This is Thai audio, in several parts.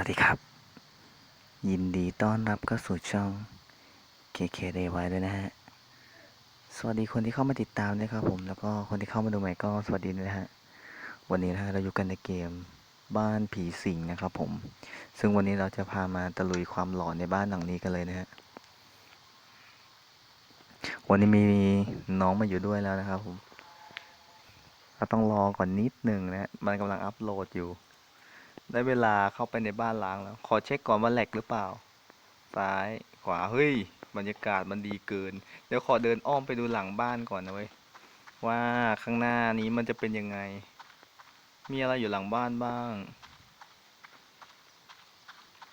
วัสดีครับ ยินดีต้อนรับเข้าสู่ช่อง KKDY ด้วยนะฮะ สวัสดีคนที่เข้ามาติดตามนะครับผม แล้วก็คนที่เข้ามาดูใหม่ก็สวัสดีนะฮะ วันนี้นะฮะเราอยู่กันในเกมบ้านผีสิงนะครับผม ซึ่งวันนี้เราจะพามาตะลุยความหลอนในบ้านหลังนี้กันเลยนะฮะ วันนี้มีน้องมาอยู่ด้วยแล้วนะครับผม เราต้องรอก่อนนิดหนึ่งนะฮะมันกำลังอัปโหลดอยู่ ได้เวลาเข้าไปในบ้านล้างแล้ว ขอเช็คก่อนว่าแหลกหรือเปล่า ซ้ายขวา เฮ้ย บรรยากาศมันดีเกิน เดี๋ยวขอเดินอ้อมไปดูหลังบ้านก่อนนะเว้ย ว่าข้างหน้านี้มันจะเป็นยังไง มีอะไรอยู่หลังบ้านบ้าง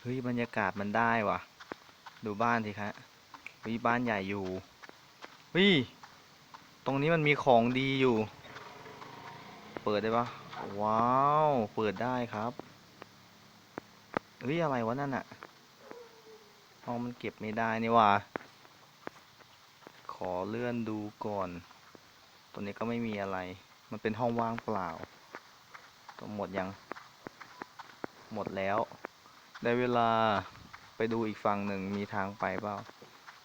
เฮ้ย บรรยากาศมันได้ว่ะ ดูบ้านสิคะเฮ้ยบ้านใหญ่อยู่เฮ้ย ตรงนี้มันมีของดีอยู่ เปิดได้ปะว้าว เปิดได้ครับ เฮ้ยอะไรวะนั่นอะห้องมันเก็บไม่ได้นี่ว่า ขอเลื่อนดูก่อน ตัวนี้ก็ไม่มีอะไร มันเป็นห้องว่างเปล่า ตัวหมดยัง หมดแล้ว ได้เวลาไปดูอีกฝั่งหนึ่งมีทางไปเปล่า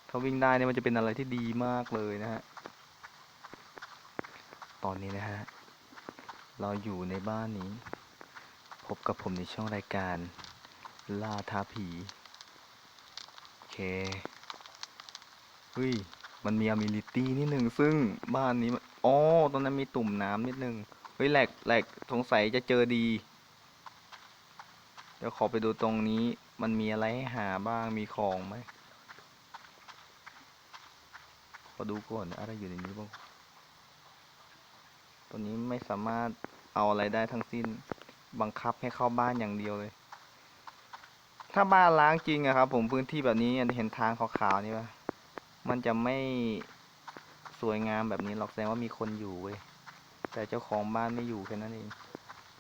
ถ้าวิ่งได้เนี่ยมันจะเป็นอะไรที่ดีมากเลยนะฮะ ตอนนี้นะฮะ เราอยู่ในบ้านนี้ พบกับผมในช่องรายการ ลาทาผี โอเค เฮ้ย มันมีอมิลิตี้นิดหนึ่งซึ่งบ้านนี้มันอ๋อตรงนั้นมีตุ่มน้ำนิดหนึ่งเฮ้ยแหลกแหลกสงสัยจะเจอดี เดี๋ยวขอไปดูตรงนี้มันมีอะไรให้หาบ้างมีของไหมขอดูก่อนอะไรอยู่ในนี้บ้างตัวนี้ไม่สามารถเอาอะไรได้ทั้งสิ้น บังคับให้เข้าบ้านอย่างเดียวเลย ถ้าบ้านล้างจริงอะครับ ผมพื้นที่แบบนี้เห็นทางขาวๆนี่ปะมันจะไม่สวยงามแบบนี้หรอกแสดงว่ามีคนอยู่เว้ยแต่เจ้าของบ้านไม่อยู่แค่นั้นเอง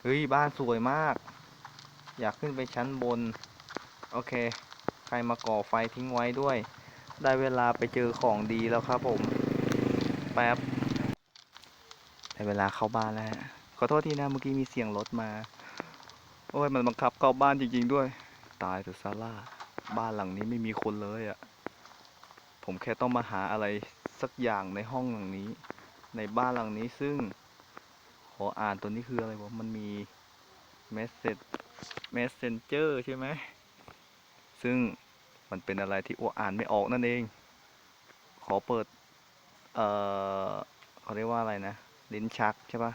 เฮ้ยบ้านสวยมาก อยากขึ้นไปชั้นบน โอเค ใครมาก่อไฟทิ้งไว้ด้วย ได้เวลาไปเจอของดีแล้วครับผม แป๊บได้เวลาเข้าบ้านแล้วฮะขอโทษทีนะเมื่อกี้มีเสียงรถมา โอ้ยมันบังคับเข้าบ้านจริง ๆด้วย ตายเถอะซาร่า บ้านหลังนี้ไม่มีคนเลยอะ่ะ ผมแค่ต้องมาหาอะไรสักอย่างในห้องหลังนี้ ในบ้านหลังนี้ซึ่ง ขออ่านตัวนี้คืออะไรวะ มันมี message messenger ใช่ไหม ซึ่งมันเป็นอะไรที่อ้วอ่านไม่ออกนั่นเอง ขอเปิด เอ่อเขาเรียกว่าอะไรนะ ลิ้นชักใช่ปะ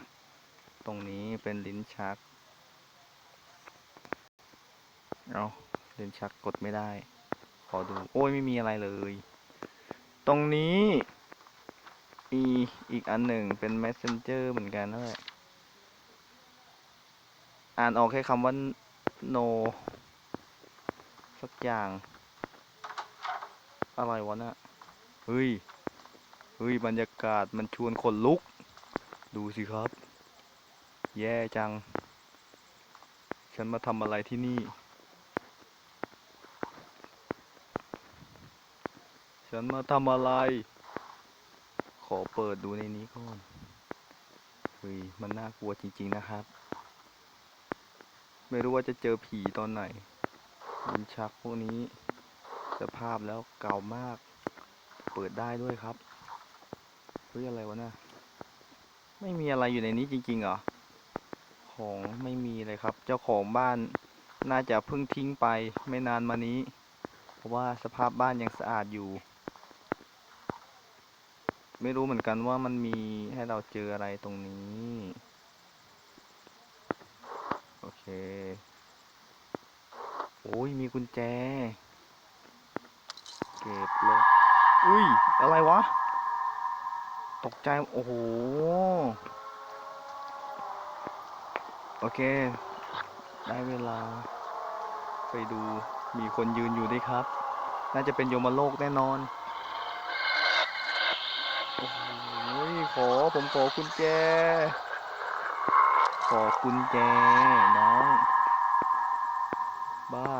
ตรงนี้เป็นลิ้นชัก เอาเลิ้นชักกดไม่ได้ ขอดู โอ้ยไม่มีอะไรเลย ตรงนี้มีอีกอันหนึ่งเป็น messenger เหมือนกันนั่นแหละอ่านออกแค่คำว่า no สักอย่าง อะไรวะน่ะเฮ้ย เฮ้ย บรรยากาศมันชวนขนลุก ดูสิครับ แย่จัง ฉันมาทำอะไรที่นี่ ฉันมาทำอะไร ขอเปิดดูในนี้ก่อนเฮ้ยมันน่ากลัวจริงๆนะครับ ไม่รู้ว่าจะเจอผีตอนไหนลิ้นชักพวกนี้สภาพแล้วเก่ามาก เปิดได้ด้วยครับเฮ้ยอะไรวะเนะี่ยไม่มีอะไรอยู่ในนี้จริงๆเหรอ ของไม่มีเลยครับ เจ้าของบ้านน่าจะเพิ่งทิ้งไปไม่นานมานี้ เพราะว่าสภาพบ้านยังสะอาดอยู่ ไม่รู้เหมือนกันว่ามันมีให้เราเจออะไรตรงนี้ โอเค โอ้ย มีกุญแจ เก็บเลย อุ้ย อะไรวะ ตกใจ โอ้โห โอเค ได้เวลา ไปดู มีคนยืนอยู่ด้วยครับ น่าจะเป็นโยมโลกแน่นอน โอ้โห ขอผมขอกุญแจ ขอกุญแจน้อง บ้า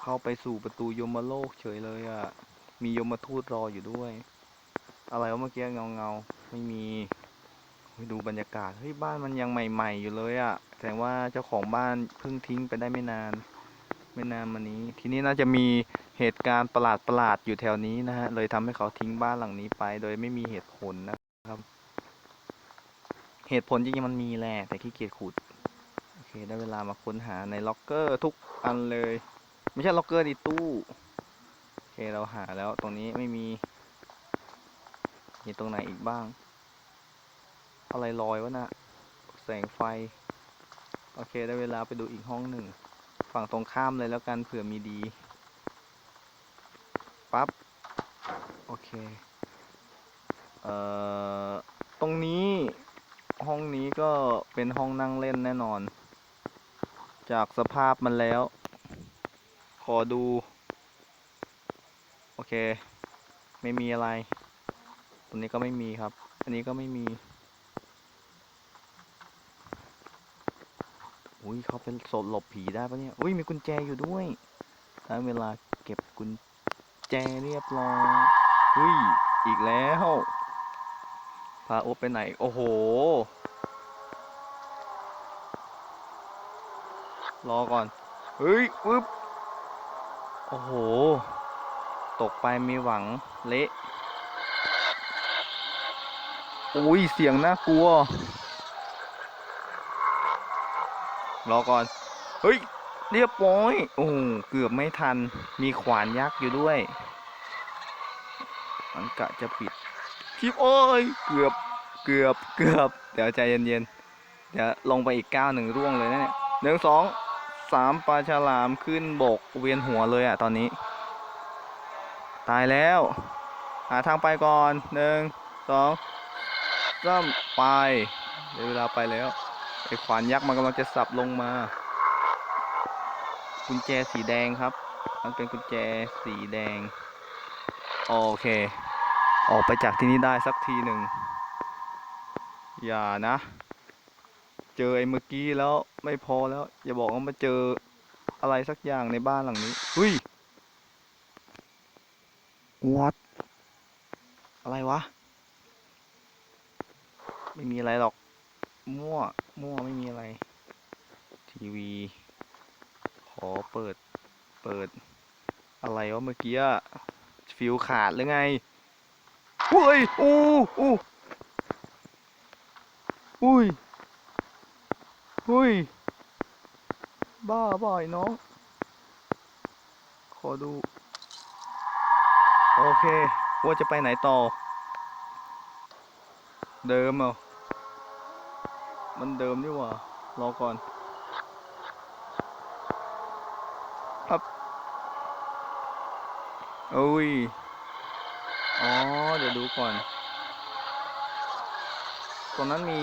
เข้าไปสู่ประตูยมโลกเฉยเลยอะ่ะ มียมทูตรออยู่ด้วย อะไรวะเมื่อกี้เงาเงาไม่มีดูบรรยากาศเฮ้ยบ้านมันยังใหม่ ๆ อยู่เลยอะ่ะแสดงว่าเจ้าของบ้านเพิ่งทิ้งไปได้ไม่นาน ไม่นานมานี้ ทีนี้น่าจะมีเหตุการณ์ประหลาดประหลาดๆอยู่แถวนี้นะฮะ เลยทำให้เขาทิ้งบ้านหลังนี้ไป โดยไม่มีเหตุผลนะครับ เหตุผลจริงๆมันมีแหละแต่ขี้เกียจขุด โอเค ได้เวลามาค้นหาในล็อกเกอร์ทุกอันเลย ไม่ใช่ล็อกเกอร์ดิตู้ โอเค เราหาแล้วตรงนี้ไม่มี มีตรงไหนอีกบ้าง อะไรลอยวะน่ะ แสงไฟ โอเค ได้เวลาไปดูอีกห้องหนึ่ง ฝั่งตรงข้ามเลยแล้วกันเผื่อมีดี ปั๊บ โอเค เอ่อ ตรงนี้ ห้องนี้ก็เป็นห้องนั่งเล่นแน่นอน จากสภาพมันแล้ว ขอดู โอเค ไม่มีอะไร ตรงนี้ก็ไม่มีครับ อันนี้ก็ไม่มี อุ้ยเขาเป็นโซนหลบผีได้ปะเนี่ย อุ้ยมีกุญแจอยู่ด้วยได้เวลาเก็บกุญแจเรียบร้อย อุ้ย อีกแล้วาโอ๊บไปไหน โอ้โห รอก่อน เฮ้ยปึ๊บ โอ้โห ตกไปมีหวัง เละอุ้ย เสียงน่ากลัว รอก่อน เฮ้ย เรียบร้อย โอ้เกือบไม่ทัน มีขวานยักษ์อยู่ด้วย มันกะจะปิด คลิปโอ้ย เกือบเกือบเกือบ เดี๋ยวใจเย็นๆ เดี๋ยวลงไปอีกก้าวหนึ่งร่วงเลยนะเนี่ยหนึ่งสองสามปลาฉลามขึ้นบกเวียนหัวเลยอะตอนนี้ ตายแล้ว หาทางไปก่อนหนึ่งสองสามไปเดี๋ยวเวลาไปแล้วไอ้ขวานยักษ์มันกำลังจะสับลงมา กุญแจสีแดงครับ มันเป็นกุญแจสีแดง โอเค ออกไปจากที่นี้ได้สักทีหนึ่ง อย่านะ เจอไอ้เมื่อกี้แล้วไม่พอแล้ว อย่าบอกว่ามาเจออะไรสักอย่างในบ้านหลังนี้เฮ้ย what อะไรวะ ไม่มีอะไรหรอก มั่ว มั่วไม่มีอะไร ทีวี ขอเปิด เปิด อะไรวะเมื่อกี้ ฟิวขาดหรือไง ยอู้อู้อุ้ยหุ้ย บ้าบ่อยน้อง ขอดู โอเค ว่าจะไปไหนต่อ เดิมเหรอมันเดิมนี่หว่า รอก่อนครับอุ้ย อ๋อ เดี๋ยวดูก่อน ตรงนั้นมี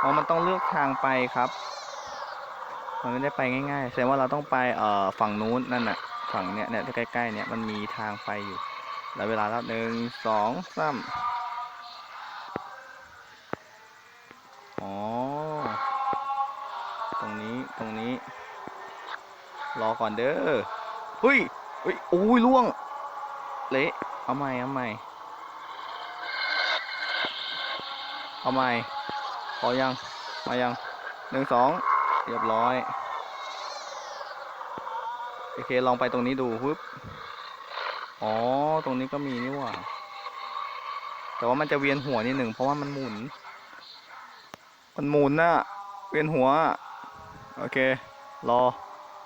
อ๋อ มันต้องเลือกทางไปครับ มันไม่ได้ไปง่ายๆ แสดงว่าเราต้องไปเอ่อฝั่งนู้นนั่นน่ะ ฝั่งเนี้ยเนี่ยใกล้ๆ เนี่ยมันมีทางไปอยู่ แล้วเวลาแล้วหนึ่งสองสามอ๋อ ตรงนี้ ตรงนี้ รอก่อนเด้อเฮ้ยเฮ้ยโอ้ยล่วง เละ เอาใหม่ เอาใหม่ เอาใหม่ พอยัง มายังหนึ่งสองเรียบร้อย โอเค ลองไปตรงนี้ดูปึ๊บอ๋อ ตรงนี้ก็มีนี่หว่า แต่ว่ามันจะเวียนหัวนิดหนึ่งเพราะว่ามันหมุน มันหมุนน่ะ เวียนหัว โอเค รอ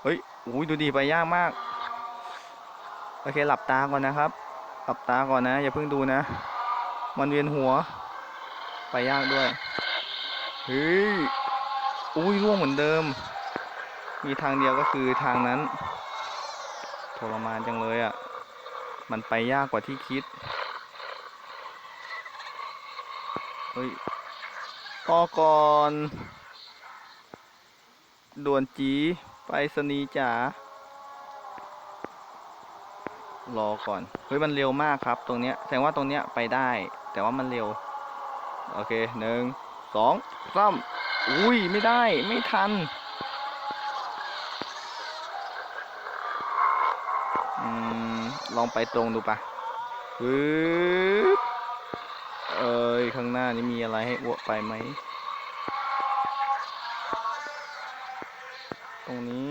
เฮ้ย อุ้ยดูดีไปยากมาก โอเค หลับตาก่อนนะครับ หลับตาก่อนนะ อย่าเพิ่งดูนะ มันเวียนหัว ไปยากด้วยเฮ้ยอุ้ยร่วงเหมือนเดิม มีทางเดียวก็คือทางนั้นทรมานจังเลยอะ่ะ มันไปยากกว่าที่คิดเฮ้ยต่อก่อนด่วนจีไปสนีจ๋ารอก่อน ฮ้ยมันเร็วมากครับ ตรงเนี้ยแสดงว่าตรงเนี้ยไปได้ แต่ว่ามันเร็ว โอเคหนึ่งสองสามอุ้ยไม่ได้ไม่ทันอืมลองไปตรงดูปะปึ๊บเอ้ยข้างหน้านี่มีอะไรให้อ้วกไปไหมตรงนี้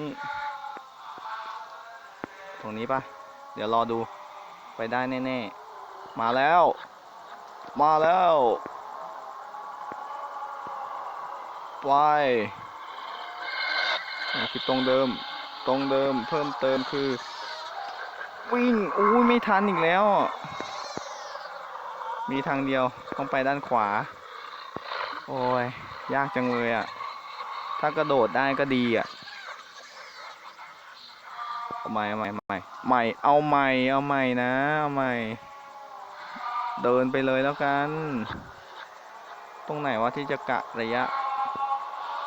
ตรงนี้ปะเดี๋ยวรอดู ไปได้แน่ๆ มาแล้ว มาแล้ว ไปนี่คือตรงเดิม ตรงเดิมเพิ่มเติมคือ วิ่งอุ้ยไม่ทันอีกแล้ว มีทางเดียวต้องไปด้านขวา โอ้ย ยากจังเลยอะ ถ้ากระโดดได้ก็ดีอะ ใหม่เอาใหม่ใหม่ใหม่เอาใหม่เอาใหม่นะเอาใหม่เดินไปเลยแล้วกัน ตรงไหนวะที่จะกะระยะ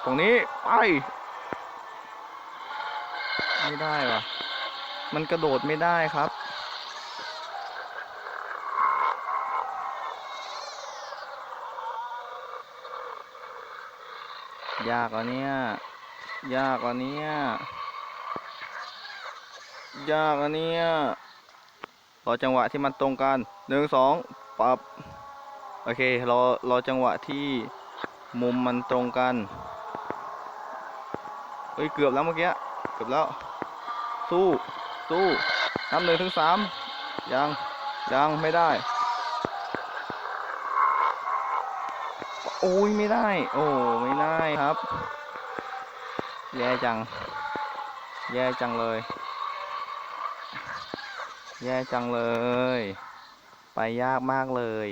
ตรงนี้ไปไม่ได้วะมันกระโดดไม่ได้ครับยากอะเนี่ยยากอะเนี่ ยากอะเนี่ยรอจังหวะที่มันตรงกันหนึ่งสองปรับโอเครอรอจังหวะที่มุมมันตรงกันเฮ้ยเกือบแล้วเมื่อกี้เกือบแล้ว สู้สู้นับหนึ่งถึงสามยังยังไม่ได้ โอ้ยไม่ได้ โอ้ไม่ได้ครับ แย่จัง แย่จังเลย แย่จังเลย ไปยากมากเลย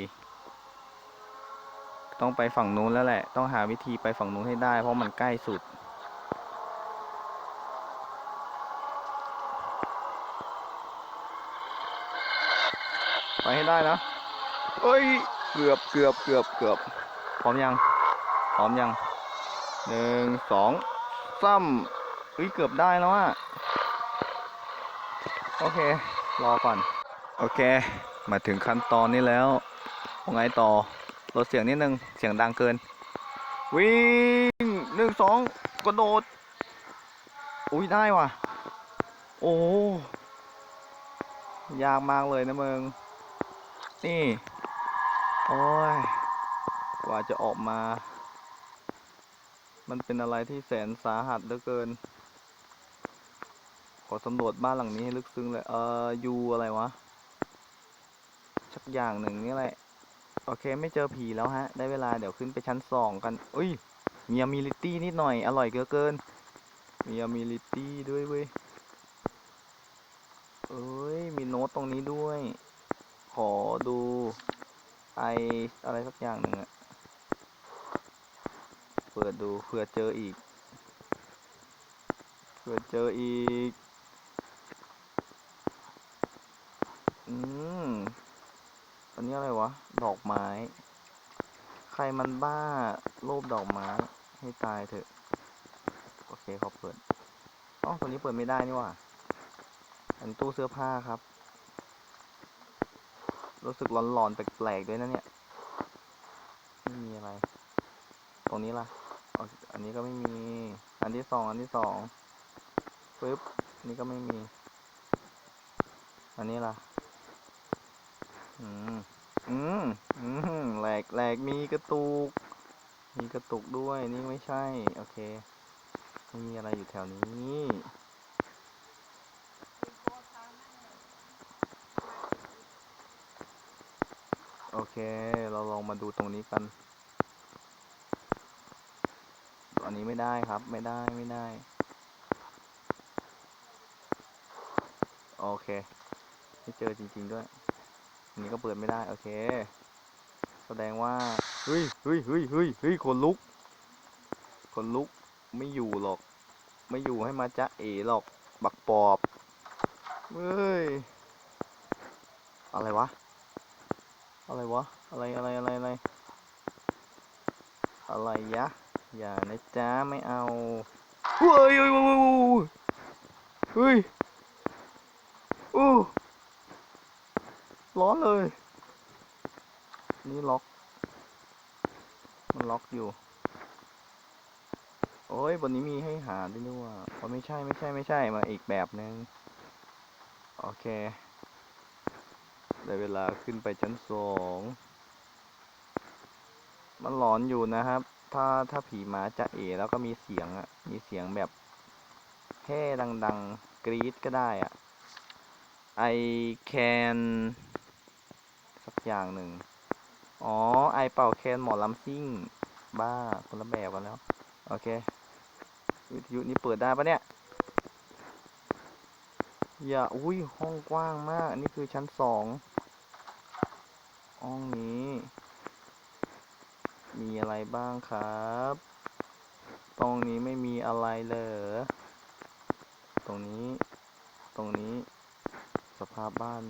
ต้องไปฝั่งนู้นแล้วแหละ ต้องหาวิธีไปฝั่งนู้นให้ได้ เพราะมันใกล้สุด ไปให้ได้นะเอ้ย เกือบเกือบเกือบเกือบพร้อมยัง พร้อมยังหนึ่งสองซ้ำเฮ้ย เกือบได้แล้วอะโอเค รอก่อน โอเค มาถึงขั้นตอนนี้แล้วว่าไงต่อลดเสียงนิดนึง เสียงดังเกิน วิ่งหนึ่งสองกระโดด อุ้ยได้ว่ะ โอ้ยากมากเลยนะมึง นี่ โอ้ย กว่าจะออกมา มันเป็นอะไรที่แสนสาหัสเหลือเกิน อสำรวจบ้านหลังนี้ให้ลึกซึ้งเลยเออยูอะไรวะสักอย่างหนึ่งนี่แหละโอเคไม่เจอผีแล้วฮะ ได้เวลาเดี๋ยวขึ้นไปชั้นสองกันอุ้ยมีอมิลิตี้นิดหน่อย อร่อยเกินเกินมีอมิลิตี้ด้วยเว้ยเอ้ยมีโน้ตตรงนี้ด้วย ขอดูไออะไรสักอย่างหนึ่งอะเปิดดูเผื่อเจออีกเผื่อเจออีก อืมอันนี้อะไรวะ ดอกไม้ ใครมันบ้าโลภดอกไม้ ให้ตายเถอะ โอเคเขาเปิดอ๋อตัวนี้เปิดไม่ได้นี่ว่าอันตู้เสื้อผ้าครับ รู้สึกร้อนๆแปลกๆด้วยนะเนี่ย ไม่มีอะไร ตรงนี้ล่ะอันนี้ก็ไม่มี อันที่สอง อันที่สองปึ๊บนนี้ก็ไม่มี อันนี้ล่ะ อืม อืม อืม แหลกแหลกมีกระตุก มีกระตุกด้วย นี่ไม่ใช่ โอเค ไม่มีอะไรอยู่แถวนี้โอเค เราลองมาดูตรงนี้กัน อันนี้ไม่ได้ครับ ไม่ได้ ไม่ได้ โอเค ไม่เจอจริง ๆ ด้วย อันนี้ก็เปิดไม่ได้ โอเค แสดงว่าเฮ้ยเฮ้ยเฮ้ยเฮ้ยเฮ้ยคนลุก คนลุกไม่อยู่หรอก ไม่อยู่ให้มาจ๊ะเอ๋หรอก บักปอบเฮ้ย อะไรวะ อะไรวะ อะไรอะไรอะไรอะไร อะไรยะ อย่านะจ๊ะไม่เอาเฮ้ยเฮ้ยเฮ้ยเฮ้ยอู้ ร้อนเลย นี่ล็อก มันล็อกอยู่ โอ้ยบนนี้มีให้หาด้วยนี่ว่าอ๋อไม่ใช่ไม่ใช่ไม่ใช่มาอีกแบบนึง โอเค ได้เวลาขึ้นไปชั้นสอง มันหลอนอยู่นะครับ ถ้าถ้าผีหมาจะเอแล้วก็มีเสียงอะมีเสียงแบบแห่ดัง ๆ กรี๊ดก็ได้อะ I can อย่างหนึ่ง อ๋อ ไอเป่าแคนหมอลำซิ่ง บ้า คนละแบบกันแล้ว โอเค วิทยุนี้เปิดได้ปะเนี่ย อย่า อุ้ย ห้องกว้างมาก อันนี้คือชั้นสอง ห้องนี้ มีอะไรบ้างครับ ตรงนี้ไม่มีอะไรเลย ตรงนี้ ตรงนี้ สภาพบ้าน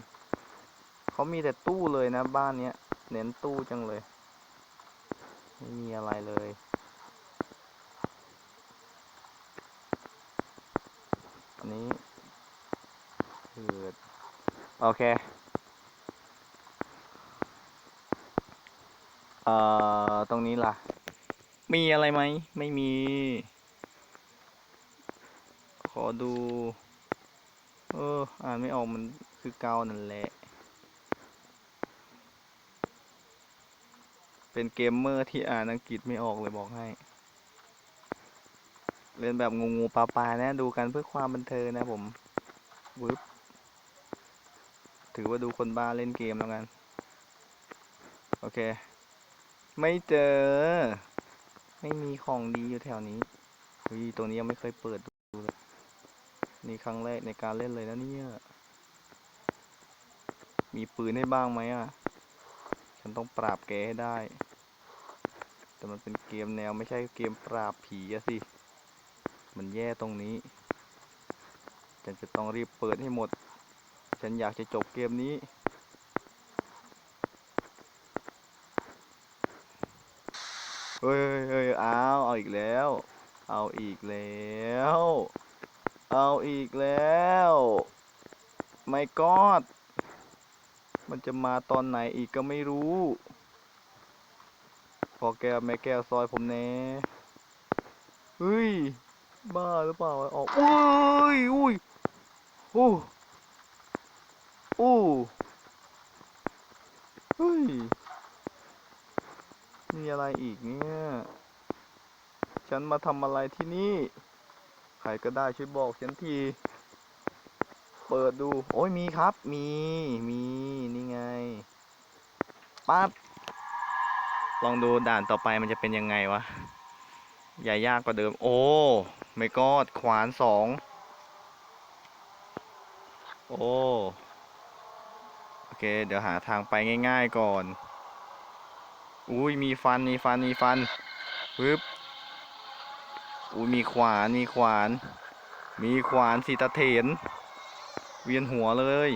เขามีแต่ตู้เลยนะบ้านเนี้ย เน้นตู้จังเลย ไม่มีอะไรเลย อันนี้คือโอเคเอ่อตรงนี้ล่ะ มีอะไรไหม ไม่มี ขอดู เออ อ่านไม่ออกมันคือเกานั่นแหละ เป็นเกมเมอร์ที่อ่านอังกฤษไม่ออกเลยบอกให้ เล่นแบบงูงูปลาปลานะ ดูกันเพื่อความบันเทิงนะผมวึบถือว่าดูคนบ้าเล่นเกมแล้วกัน โอเค ไม่เจอ ไม่มีของดีอยู่แถวนี้เฮ้ยตรงนี้ยังไม่เคยเปิดดูเลยนี่ครั้งแรกในการเล่นเลยนะเนี่ย มีปืนให้บ้างไหมอะ ฉันต้องปราบแกให้ได้ แต่มันเป็นเกมแนวไม่ใช่เกมปราบผีอะสิ มันแย่ตรงนี้ ฉันจะต้องรีบเปิดให้หมด ฉันอยากจะจบเกมนี้เฮ้ยเฮ้ยเอาเอาอีกแล้ว เอาอีกแล้ว เอาอีกแล้ว ไม่กอด มันจะมาตอนไหนอีกก็ไม่รู้ พอแก้วแม่แก้วซอยผมแน่เฮ้ย บ้าหรือเปล่าออกอุ้ยอุ้ยโอ้โอ้เฮ้ยมีอะไรอีกเนี่ย ฉันมาทำอะไรที่นี่ ใครก็ได้ช่วยบอกฉันที เปิดดู โอ้ยมีครับ มี มี นี่ไง ปั๊บ ลองดูด่านต่อไปมันจะเป็นยังไงวะ อย่ายากกว่าเดิม โอ้ ไม่กอด ขวานสอง โอ้ โอเค เดี๋ยวหาทางไปง่ายๆก่อน อุ้ยมีฟัน มีฟัน มีฟันปึ๊บอุ้ยมีขวาน มีขวาน มีขวานสีตะเถน เวียนหัวเลย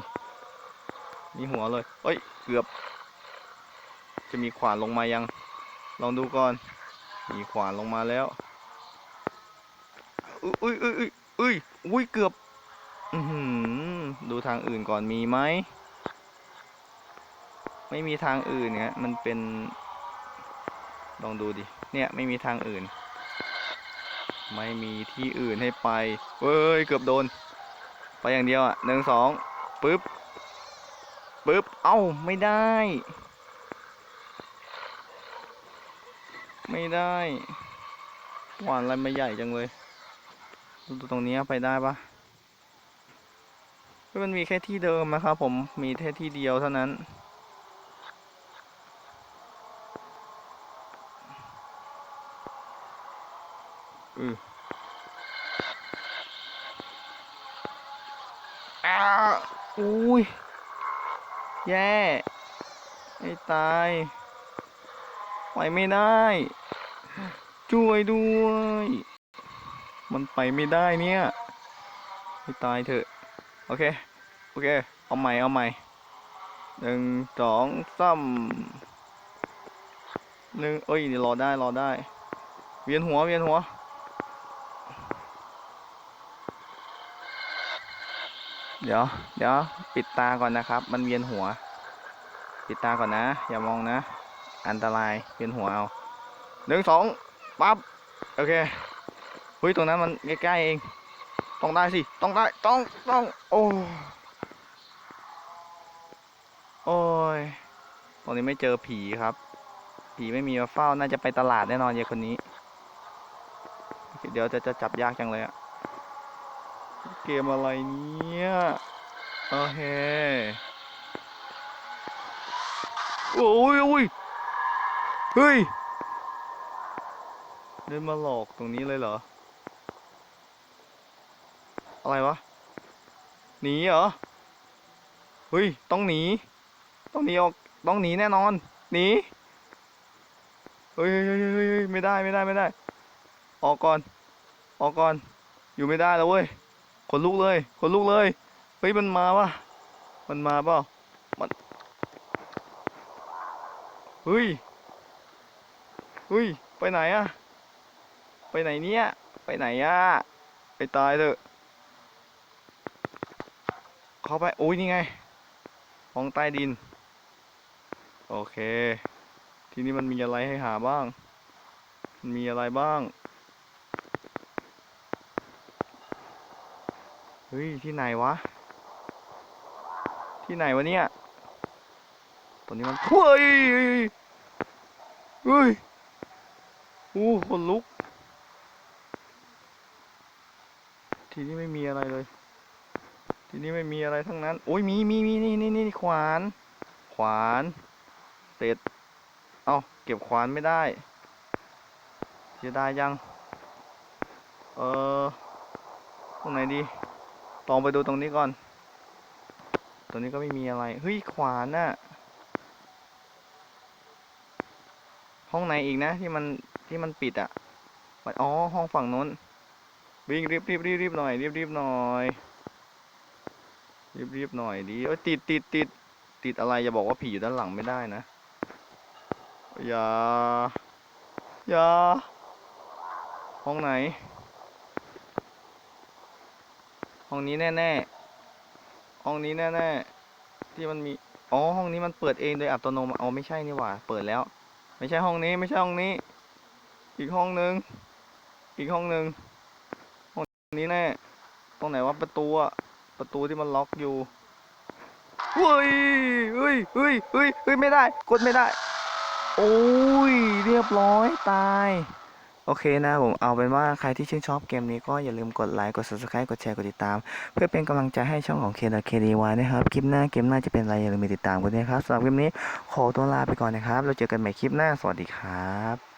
มีหัวเลยเอ้ย เกือบ จะมีขวานลงมายัง ลองดูก่อน มีขวานลงมาแล้วอุ้ยอุ้ยอุ้ยอุ้ยอุ้ยเกือบอือหือดูทางอื่นก่อนมีไหม ไม่มีทางอื่นเนี่ยมันเป็น ลองดูดิ เนี่ยไม่มีทางอื่น ไม่มีที่อื่นให้ไปเฮ้ย เกือบโดน อย่างเดียวอะหนึ่งสองปึ๊บปึ๊บเอ้าไม่ได้ ไม่ได้หวานอะไรมาใหญ่จังเลยดูตรงนี้ไปได้ปะเฮ้ยมันมีแค่ที่เดิมนะครับผมมีแค่ที่เดียวเท่านั้นอืออ้า อุ้ย แย่ไม่ตายไปไม่ได้ ช่วยด้วย มันไปไม่ได้เนี่ยไม่ตายเถอะ โอเค โอเค เอาใหม่ เอาใหม่หนึ่งสองสามหนึ่งเอ้ยเดี๋ยวรอได้ รอได้ เวียนหัว เวียนหัว เดี๋ยว เดี๋ยว ปิดตาก่อนนะครับ มันเวียนหัว ปิดตาก่อนนะ อย่ามองนะ อันตราย เวียนหัวเอาหนึ่งสองปั๊บ โอเคเฮ้ยตรงนั้นมันใกล้ๆเอง ต้องได้สิ ต้องได้ ต้อง ต้อง โอ้โอ้ยตรงนี้ไม่เจอผีครับ ผีไม่มีมาเฝ้า น่าจะไปตลาดแน่นอนเยายคนนี้ เดี๋ยวจะจะจับยากจังเลยอะ เกมอะไรเนี่ยโอเคโอ้ยโอ้ยเฮ้ย เดินมาหลอกตรงนี้เลยเหรอ อะไรวะ หนีเหรอ เฮ้ย ต้องหนี ต้องหนีออก ต้องหนีแน่นอน หนี เฮ้ยเฮ้ยเฮ้ยไม่ได้ ไม่ได้ ไม่ได้ ออกก่อน ออกก่อน อยู่ไม่ได้แล้วเว้ย ขนลุกเลยขนลุกเลย เฮ้ย มันมาวะมันมาเปล่ามันเฮ้ยเฮ้ย ไปไหนอะไปไหนเนี่ย ไปไหนอะไปตายเถอะ เข้าไป โอ้ยนี่ไง ห้องใต้ดิน โอเค ที่นี้มันมีอะไรให้หาบ้างมันมีอะไรบ้าง ฮ้ย ที่ไหนวะ ที่ไหนวะเนี่ยตอนนี้มันเฮ้ยเฮ้ยเฮ้ยอู้คนลุก ทีนี้ไม่มีอะไรเลย ทีนี้ไม่มีอะไรทั้งนั้น โอ้ยมีมีมีนี่นี่นี่ขวาน ขวาน เสร็จ เอาเก็บขวานไม่ได้เสียดายยัง เออตรงไหนดี ลองไปดูตรงนี้ก่อน ตรงนี้ก็ไม่มีอะไร เฮ้ย ขวานน่ะ ห้องไหนอีกนะ ที่มันที่มันปิดอะมันอ๋อ ห้องฝั่งนู้น วิ่งรีบรีบรีบรีบหน่อยรีบรีบหน่อยรีบรีบหน่อยดีเอ้ยติดติดติดติดอะไรอย่าบอกว่าผีอยู่ด้านหลังไม่ได้นะ อย่า อย่า ห้องไหน ห้องนี้แน่ๆ ห้องนี้แน่ๆ ที่มันมี อ๋อ ห้องนี้มันเปิดเองโดยอัตโนมัติอ๋อไม่ใช่นี่หว่า เปิดแล้ว ไม่ใช่ห้องนี้ ไม่ใช่ห้องนี้ อีกห้องหนึ่งอีกห้องหนึ่งห้องนี้แน่ ตรงไหนวะประตูอะประตูที่มันล็อกอยู่เฮ้ยเฮ้ยเฮ้ยเฮ้ยเฮ้ย ไม่ได้ กดไม่ได้ โอ้ย เรียบร้อย ตาย โอเคนะผมเอาเป็นว่าใครที่ชื่นชอบเกมนี้ก็อย่าลืมกดไลค์กด subscribe กดแชร์กดติดตาม เพื่อเป็นกำลังใจให้ช่องของ k k d y นะครับ คลิปหน้าเกมหน้าจะเป็นอะไรอย่าลืมติดตามกันด้วยนะครับสำหรับคลิปนี้ขอตัวลาไปก่อนนะครับเราเจอกันใหม่คลิปหน้าสวัสดีครับ